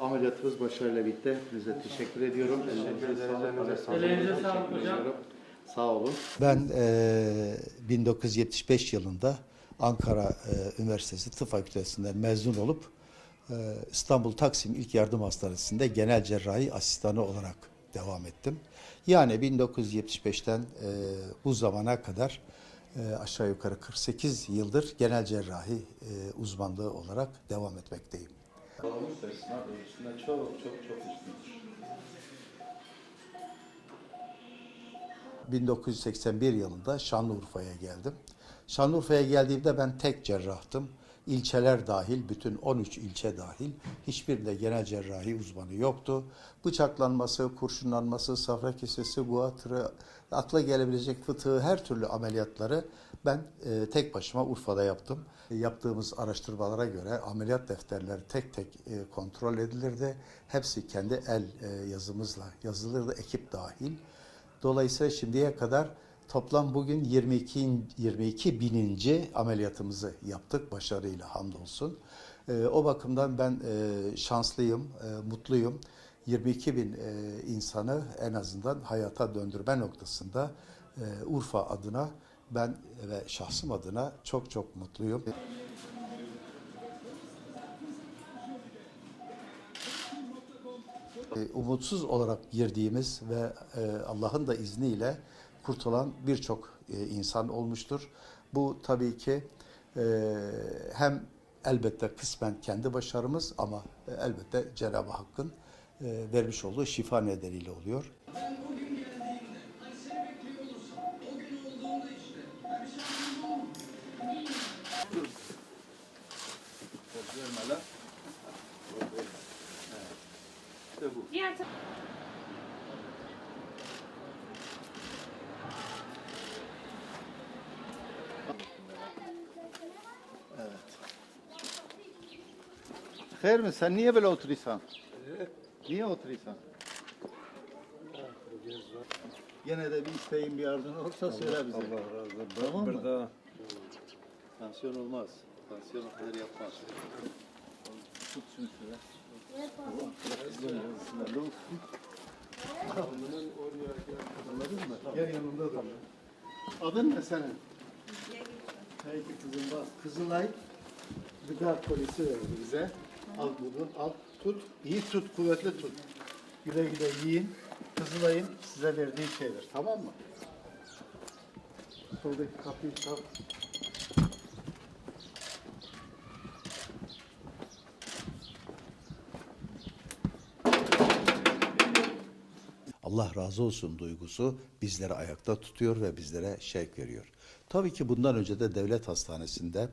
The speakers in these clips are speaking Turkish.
Ameliyatımız başarıyla bitti. Size teşekkür ediyorum. Ellerinize sağlık. Ellerinize sağlık hocam. Sağ olun. Ben eee, 1975 yılında Ankara eee, Üniversitesi Tıp Fakültesinden mezun olup eee, İstanbul Taksim İlk Yardım Hastanesi'nde genel cerrahi asistanı olarak devam ettim. Yani 1975'ten eee, bu zamana kadar eee, aşağı yukarı 48 yıldır genel cerrahi eee, uzmanlığı olarak devam etmekteyim. Bağımız da sınav ölçüsünden çok çok çok üstündür. 1981 yılında Şanlıurfa'ya geldim. Şanlıurfa'ya geldiğimde ben tek cerrahtım. İlçeler dahil, bütün 13 ilçe dahil hiçbirinde genel cerrahi uzmanı yoktu. Bıçaklanması, kurşunlanması, safra kesesi, guatrı, akla gelebilecek fıtığı her türlü ameliyatları ben e, tek başıma Urfa'da yaptım. E, Yaptığımız araştırmalara göre ameliyat defterleri tek tek e, kontrol edilirdi. Hepsi kendi el e, yazımızla yazılırdı, ekip dahil. Dolayısıyla şimdiye kadar toplam bugün 22, 22 bininci ameliyatımızı yaptık başarıyla hamdolsun. Ee, o bakımdan ben e, şanslıyım, e, mutluyum. 22 bin e, insanı en azından hayata döndürme noktasında e, Urfa adına ben ve şahsım adına çok çok mutluyum. E, umutsuz olarak girdiğimiz ve e, Allah'ın da izniyle kurtulan birçok e, insan olmuştur. Bu tabii ki hem elbette kısmen kendi başarımız ama elbette Cenab-ı Hakk'ın vermiş olduğu şifa nedeniyle oluyor. Verme lan. İşte bu. Diğer ta- Hayır mı? Sen niye böyle oturuyorsun? Niye oturuyorsun? Gene de bir isteğin bir arzun olursa söyle bize. Allah razı olsun. Tamam mı? Burada Tansiyon olmaz. Tansiyon o kadar yapmaz. Tut şunu şöyle. Anladın mı? Gel yanımda dur. Adın ne senin? Peki kızım bak. Kızılay gıda polisi verdi bize. Al bunu, al. Tut. İyi tut, kuvvetli tut. Güle güle yiyin. Kızılay'ın size verdiği şeyler. Tamam mı? Soldaki kapıyı çal. Allah razı olsun duygusu bizleri ayakta tutuyor ve bizlere şevk veriyor. Tabii ki bundan önce de devlet hastanesinde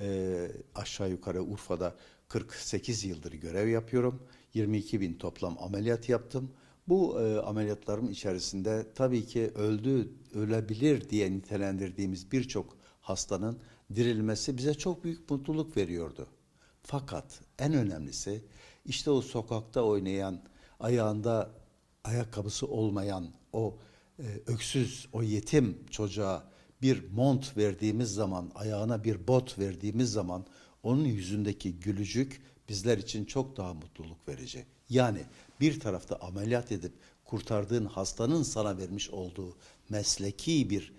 e, aşağı yukarı Urfa'da 48 yıldır görev yapıyorum. 22 bin toplam ameliyat yaptım. Bu e, ameliyatlarım içerisinde tabii ki öldü, ölebilir diye nitelendirdiğimiz birçok hastanın dirilmesi bize çok büyük mutluluk veriyordu. Fakat en önemlisi işte o sokakta oynayan, ayağında ayakkabısı olmayan o e, öksüz, o yetim çocuğa bir mont verdiğimiz zaman, ayağına bir bot verdiğimiz zaman onun yüzündeki gülücük bizler için çok daha mutluluk verici. Yani bir tarafta ameliyat edip kurtardığın hastanın sana vermiş olduğu mesleki bir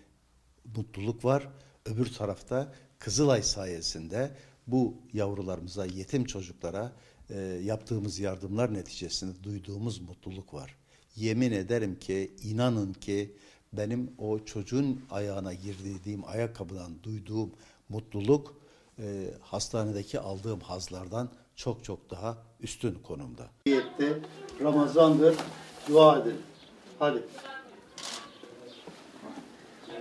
mutluluk var. Öbür tarafta Kızılay sayesinde bu yavrularımıza, yetim çocuklara e, yaptığımız yardımlar neticesinde duyduğumuz mutluluk var. Yemin ederim ki, inanın ki benim o çocuğun ayağına girdiğim ayakkabıdan duyduğum mutluluk e, hastanedeki aldığım hazlardan çok çok daha üstün konumda. Ramazan'dır. Dua edin. Hadi.